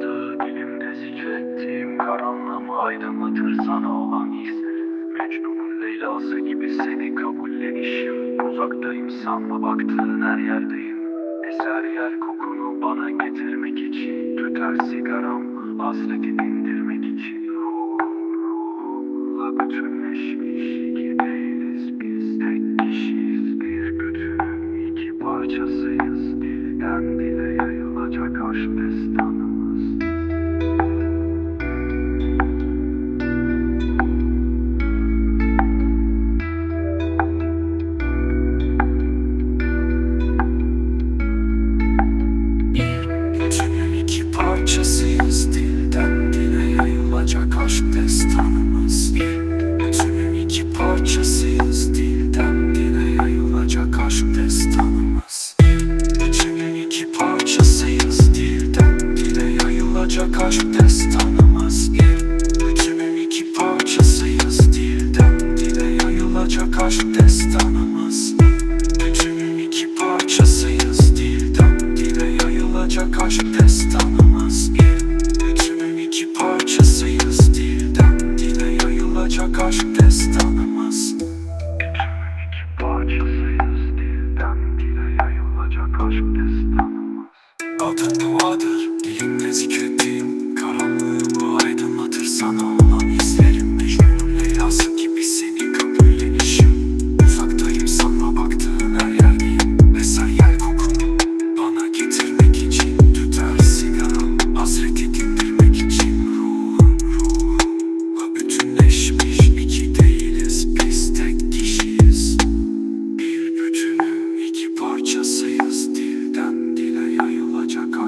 adı Dilimde zikrettiğim aydınlatır sana olan hislerim Mecnun'un Leyla'sı gibi seni kabullenişim. Uzaktayım sanma baktığın her yerdeyim. Kokunu bana getirmek için. Tüter sigaram hasreti dindirmek için. Ruhumla bütünleşmiş iki değiliz. Biz tek kişiyiz. Bir bütünün iki parçasıyız yayılacak aşk destanımız Bütünün iki parçasıyız Dilden dile. Yayılacak aşk destanımız Bütünün iki parçasıyız Dilden dile. Yayılacak aşk destanımız Bütünün iki parçasıyız Dilden dile. Yayılacak aşk destanımız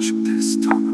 bütünün iki parçasıyız